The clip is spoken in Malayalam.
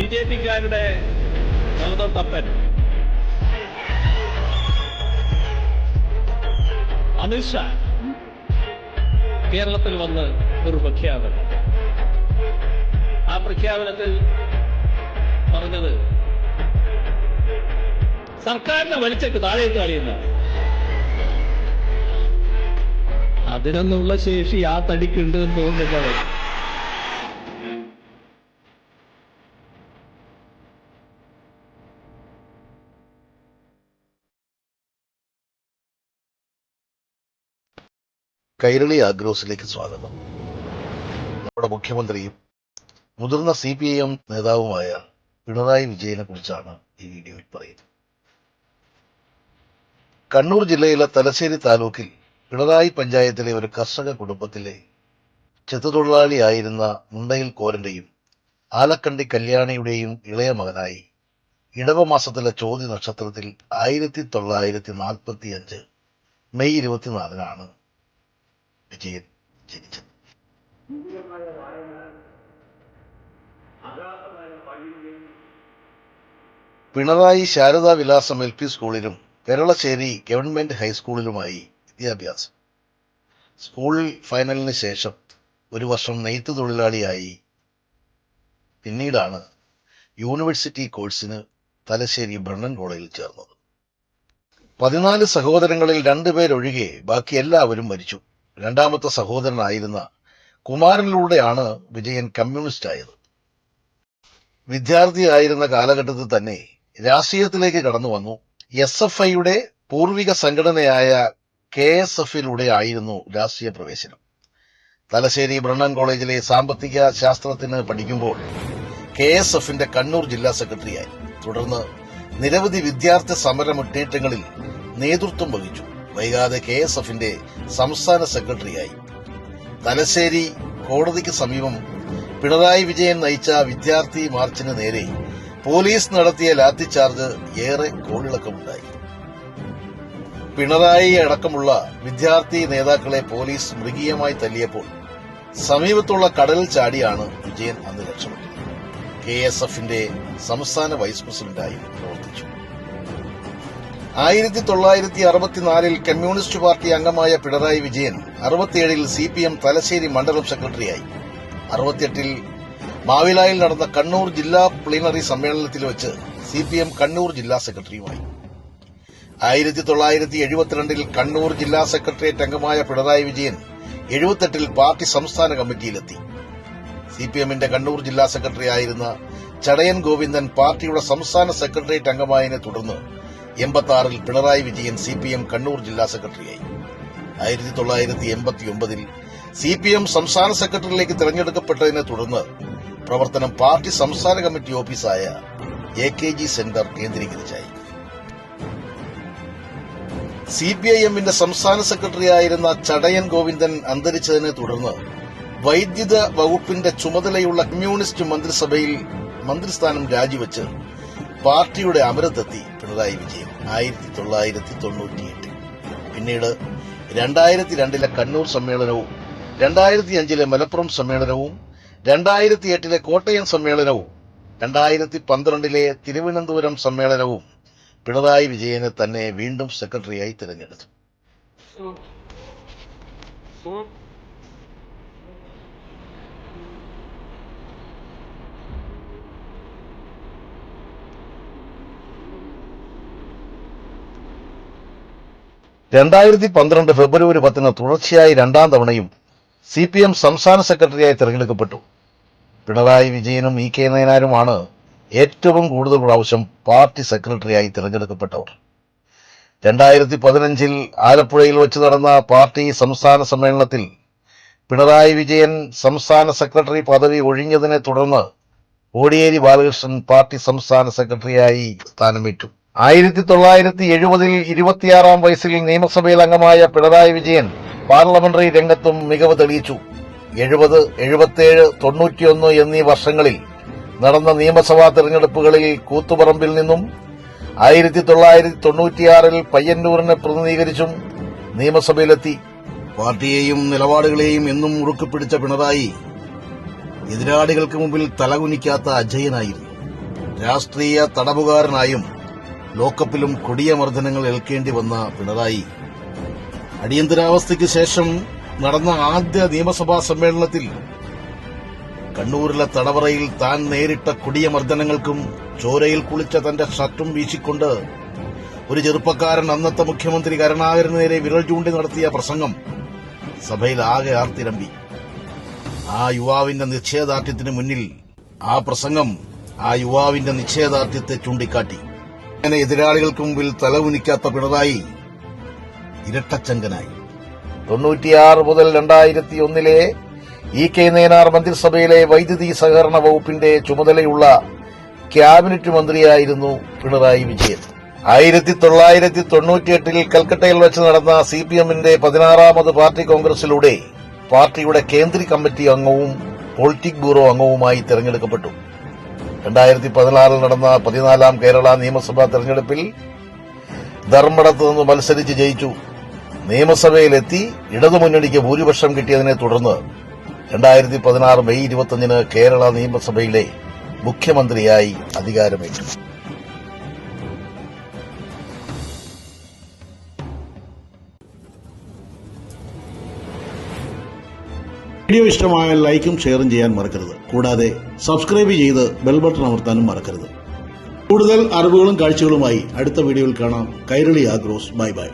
ബി ജെ പിക്കാരുടെ സ്വന്തം തപ്പൻ. അമിത്ഷാ കേരളത്തിൽ വന്ന് ഒരു പ്രഖ്യാപനം. ആ പ്രഖ്യാപനത്തിൽ പറഞ്ഞത് സർക്കാരിനെ വലിച്ചേക്ക് താഴേക്ക് കളിയുന്ന. അതിനൊന്നുള്ള ശേഷി ആ തടിക്കുണ്ട് എന്ന് തോന്നുന്നത് കൈരളി ആഗ്രോസിലേക്ക് സ്വാഗതം. നമ്മുടെ മുഖ്യമന്ത്രിയും മുതിർന്ന സി പി ഐ എം നേതാവുമായ പിണറായി വിജയനെ കുറിച്ചാണ് ഈ വീഡിയോയിൽ പറയുന്നത്. കണ്ണൂർ ജില്ലയിലെ തലശ്ശേരി താലൂക്കിൽ പിണറായി പഞ്ചായത്തിലെ ഒരു കർഷക കുടുംബത്തിലെ ചെത്തുതൊഴിലാളിയായിരുന്ന മുണ്ടയിൽ കോരന്റെയും ആലക്കണ്ടി കല്യാണിയുടെയും ഇളയ മകനായി ഇടവമാസത്തിലെ ചോദ്യ നക്ഷത്രത്തിൽ ആയിരത്തി തൊള്ളായിരത്തി നാൽപ്പത്തി അഞ്ച് മെയ് ഇരുപത്തിനാലിനാണ് വിജയൻ ജനിച്ചത് പിണറായി ശാരദാ വിലാസം എൽ പി സ്കൂളിലും പെരളശ്ശേരി ഗവൺമെന്റ് ഹൈസ്കൂളിലുമായി വിദ്യാഭ്യാസം. സ്കൂൾ ഫൈനലിന് ശേഷം ഒരു വർഷം നെയ്ത്ത് തൊഴിലാളിയായി. പിന്നീടാണ് യൂണിവേഴ്സിറ്റി കോഴ്സിന് തലശ്ശേരി ബ്രണ്ണൻ കോളേജിൽ ചേർന്നത്. പതിനാല് സഹോദരങ്ങളിൽ രണ്ടുപേരൊഴികെ ബാക്കി എല്ലാവരും മരിച്ചു. രണ്ടാമത്തെ സഹോദരനായിരുന്ന കുമാരനിലൂടെയാണ് വിജയൻ കമ്മ്യൂണിസ്റ്റ് ആയത്. വിദ്യാർത്ഥിയായിരുന്ന കാലഘട്ടത്തിൽ തന്നെ രാഷ്ട്രീയത്തിലേക്ക് കടന്നു വന്നു. എസ് എഫ് ഐയുടെ പൂർവിക സംഘടനയായ കെ എസ് എഫിലൂടെ ആയിരുന്നു രാഷ്ട്രീയ പ്രവേശനം. തലശ്ശേരി ബ്രണ്ണൻ കോളേജിലെ സാമ്പത്തിക ശാസ്ത്രത്തിന് പഠിക്കുമ്പോൾ കെ എസ് എഫിന്റെ കണ്ണൂർ ജില്ലാ സെക്രട്ടറിയായി. തുടർന്ന് നിരവധി വിദ്യാർത്ഥി സമര മുന്നേറ്റങ്ങളിൽ നേതൃത്വം വഹിച്ചു. വൈകാതെ കെ എസ് എഫിന്റെ സംസ്ഥാന സെക്രട്ടറിയായി. തലശ്ശേരി കോടതിക്ക് സമീപം പിണറായി വിജയൻ നയിച്ച വിദ്യാർത്ഥി മാർച്ചിന് നേരെ പോലീസ് നടത്തിയ ലാത്തിച്ചാർജ് ഏറെ കോളിളക്കമുണ്ടായി. പിണറായി അടക്കമുള്ള വിദ്യാർത്ഥി നേതാക്കളെ പോലീസ് മൃഗീയമായി തല്ലിയപ്പോൾ സമീപത്തുള്ള കടലിൽ ചാടിയാണ് വിജയൻ അന്ന് രക്ഷപ്പെട്ടത്. കെ എസ് എഫിന്റെ സംസ്ഥാന വൈസ് പ്രസിഡന്റായി പ്രവർത്തിച്ചു. ആയിരത്തി തൊള്ളായിരത്തി അറുപത്തിനാലിൽ കമ്മ്യൂണിസ്റ്റ് പാർട്ടി അംഗമായ പിണറായി വിജയൻ അറുപത്തിയേഴിൽ സി പി എം തലശ്ശേരി മണ്ഡലം സെക്രട്ടറിയായി. അറുപത്തിയെട്ടിൽ മാവിലായിൽ നടന്ന കണ്ണൂർ ജില്ലാ പ്ലീനറി സമ്മേളനത്തിൽ വെച്ച് സി പി എം കണ്ണൂർ ജില്ലാ സെക്രട്ടറിയുമായി. ആയിരത്തി തൊള്ളായിരത്തി എഴുപത്തിരണ്ടിൽ കണ്ണൂർ ജില്ലാ സെക്രട്ടേറിയറ്റ് അംഗമായ പിണറായി വിജയൻ എഴുപത്തെട്ടിൽ പാർട്ടി സംസ്ഥാന കമ്മിറ്റിയിലെത്തി. സി പി എമ്മിന്റെ കണ്ണൂർ ജില്ലാ സെക്രട്ടറി ആയിരുന്ന ചടയൻ ഗോവിന്ദൻ പാർട്ടിയുടെ സംസ്ഥാന സെക്രട്ടേറിയറ്റ് അംഗമായതിനെ തുടർന്ന് എൺപത്തി ആറിൽ Pinarayi Vijayan C P M Kannur ജില്ലാ സെക്രട്ടറിയായി. ആയിരത്തി തൊള്ളായിരത്തി എൺപത്തി ഒമ്പതിൽ സി പി എം സംസ്ഥാന സെക്രട്ടറിയിലേക്ക് തെരഞ്ഞെടുക്കപ്പെട്ടതിനെ തുടർന്ന് പ്രവർത്തനം പാർട്ടി സംസ്ഥാന കമ്മിറ്റി ഓഫീസായ എ കെ ജി സെന്റർ കേന്ദ്രീകരിച്ചായി. സി പി ഐ എമ്മിന്റെ സംസ്ഥാന സെക്രട്ടറിയായിരുന്ന ചടയൻ ഗോവിന്ദൻ അന്തരിച്ചതിനെ തുടർന്ന് വൈദ്യുത വകുപ്പിന്റെ ചുമതലയുള്ള കമ്മ്യൂണിസ്റ്റ് മന്ത്രിസഭയിൽ മന്ത്രിസ്ഥാനം രാജിവെച്ച് പാർട്ടിയുടെ അമരത്തെത്തി പിണറായി വിജയൻ. ആയിരത്തി തൊള്ളായിരത്തി തൊണ്ണൂറ്റിയെട്ട് പിന്നീട് രണ്ടായിരത്തി രണ്ടിലെ കണ്ണൂർ സമ്മേളനവും രണ്ടായിരത്തി അഞ്ചിലെ മലപ്പുറം സമ്മേളനവും രണ്ടായിരത്തി എട്ടിലെ കോട്ടയം സമ്മേളനവും രണ്ടായിരത്തി പന്ത്രണ്ടിലെ തിരുവനന്തപുരം സമ്മേളനവും പിണറായി വിജയനെ തന്നെ വീണ്ടും സെക്രട്ടറിയായി തിരഞ്ഞെടുത്തു. രണ്ടായിരത്തി പന്ത്രണ്ട് ഫെബ്രുവരി പത്തിന് തുടർച്ചയായി രണ്ടാം തവണയും സി പി എം സംസ്ഥാന സെക്രട്ടറിയായി തിരഞ്ഞെടുക്കപ്പെട്ടു. പിണറായി വിജയനും ഇ കെ നയനാരുമാണ് ഏറ്റവും കൂടുതൽ പ്രാവശ്യം പാർട്ടി സെക്രട്ടറിയായി തിരഞ്ഞെടുക്കപ്പെട്ടവർ. രണ്ടായിരത്തി പതിനഞ്ചിൽ ആലപ്പുഴയിൽ വെച്ച് നടന്ന പാർട്ടി സംസ്ഥാന സമ്മേളനത്തിൽ പിണറായി വിജയൻ സംസ്ഥാന സെക്രട്ടറി പദവി ഒഴിഞ്ഞതിനെ തുടർന്ന് കോടിയേരി ബാലകൃഷ്ണൻ പാർട്ടി സംസ്ഥാന സെക്രട്ടറിയായി സ്ഥാനമേറ്റു. ആയിരത്തി തൊള്ളായിരത്തി എഴുപതിൽ ഇരുപത്തിയാറാം വയസ്സിൽ നിയമസഭയിൽ അംഗമായ പിണറായി വിജയൻ പാർലമെന്ററി രംഗത്തും മികവ് തെളിയിച്ചു. എഴുപത് എഴുപത്തിയേഴ് തൊണ്ണൂറ്റിയൊന്ന് എന്നീ വർഷങ്ങളിൽ നടന്ന നിയമസഭാ തെരഞ്ഞെടുപ്പുകളിൽ കൂത്തുപറമ്പിൽ നിന്നും ആയിരത്തി തൊള്ളായിരത്തി തൊണ്ണൂറ്റിയാറിൽ പയ്യന്നൂരിനെ പ്രതിനിധീകരിച്ചും നിയമസഭയിലെത്തി. പാർട്ടിയെയും നിലപാടുകളെയും എന്നും മുറുക്കി പിടിച്ച പിണറായി എതിരാളികൾക്ക് മുമ്പിൽ തലകുനിക്കാത്ത അജയനായിരുന്നു. രാഷ്ട്രീയ തടവുകാരനായും ലോക്കപ്പിലും കൊടിയ മർദ്ദനങ്ങൾ ഏൽക്കേണ്ടി വന്ന പിണറായി. അടിയന്തരാവസ്ഥയ്ക്ക് ശേഷം നടന്ന ആദ്യ നിയമസഭാ സമ്മേളനത്തിൽ കണ്ണൂരിലെ തടവറയിൽ താൻ നേരിട്ട കൊടിയ മർദ്ദനങ്ങൾക്കും ചോരയിൽ കുളിച്ച തന്റെ ഷർട്ടും വീശിക്കൊണ്ട് ഒരു ചെറുപ്പക്കാരൻ അന്നത്തെ മുഖ്യമന്ത്രി കരുണാകരന് നേരെ വിരൽ ചൂണ്ടി നടത്തിയ പ്രസംഗം സഭയിൽ ആകെ ആർത്തിരമ്പി. ആ യുവാവിന്റെ നിശ്ചയദാർഢ്യത്തിന് മുന്നിൽ ആ പ്രസംഗം ആ യുവാവിന്റെ നിശ്ചയദാർഢ്യത്തെ ചൂണ്ടിക്കാട്ടി. അങ്ങനെ എതിരാളികൾക്ക് മുമ്പിൽ തലകുനിക്കാത്ത പിണറായി ഇരട്ടച്ചങ്കനായി. തൊണ്ണൂറ്റിയാറ് മുതൽ രണ്ടായിരത്തി ഒന്നിലെ ഇ കെ നയനാർ മന്ത്രിസഭയിലെ വൈദ്യുതി സഹകരണ വകുപ്പിന്റെ ചുമതലയുള്ള ക്യാബിനറ്റ് മന്ത്രിയായിരുന്നു പിണറായി വിജയൻ. ആയിരത്തി തൊള്ളായിരത്തി തൊണ്ണൂറ്റിയെട്ടിൽ കൽക്കട്ടയിൽ വെച്ച് നടന്ന സി പി എമ്മിന്റെ പതിനാറാമത് പാർട്ടി കോൺഗ്രസിലൂടെ പാർട്ടിയുടെ കേന്ദ്ര കമ്മിറ്റി അംഗവും പൊളിറ്റിക് ബ്യൂറോ അംഗവുമായി തെരഞ്ഞെടുക്കപ്പെട്ടു. രണ്ടായിരത്തി പതിനാറിൽ നടന്ന പതിനാലാം കേരള നിയമസഭാ തെരഞ്ഞെടുപ്പിൽ ധർമ്മടത്ത് നിന്ന് മത്സരിച്ച് ജയിച്ചു. നിയമസഭയിലെത്തി ഇടതുമുന്നണിക്ക് ഭൂരിപക്ഷം കിട്ടിയതിനെ തുടർന്ന് രണ്ടായിരത്തി പതിനാറ് മെയ് ഇരുപത്തിയഞ്ചിന് കേരള നിയമസഭയിലെ മുഖ്യമന്ത്രിയായി അധികാരമേറ്റു. വീഡിയോ ഇഷ്ടമായാൽ ലൈക്കും ഷെയറും ചെയ്യാൻ മറക്കരുത്. കൂടാതെ സബ്സ്ക്രൈബ് ചെയ്ത് ബെൽ ബട്ടൺ അമർത്താനും മറക്കരുത്. കൂടുതൽ അറിവുകളും കാഴ്ചകളുമായി അടുത്ത വീഡിയോയിൽ കാണാം. കൈരളി ആഗ്രോസ്. Bye bye.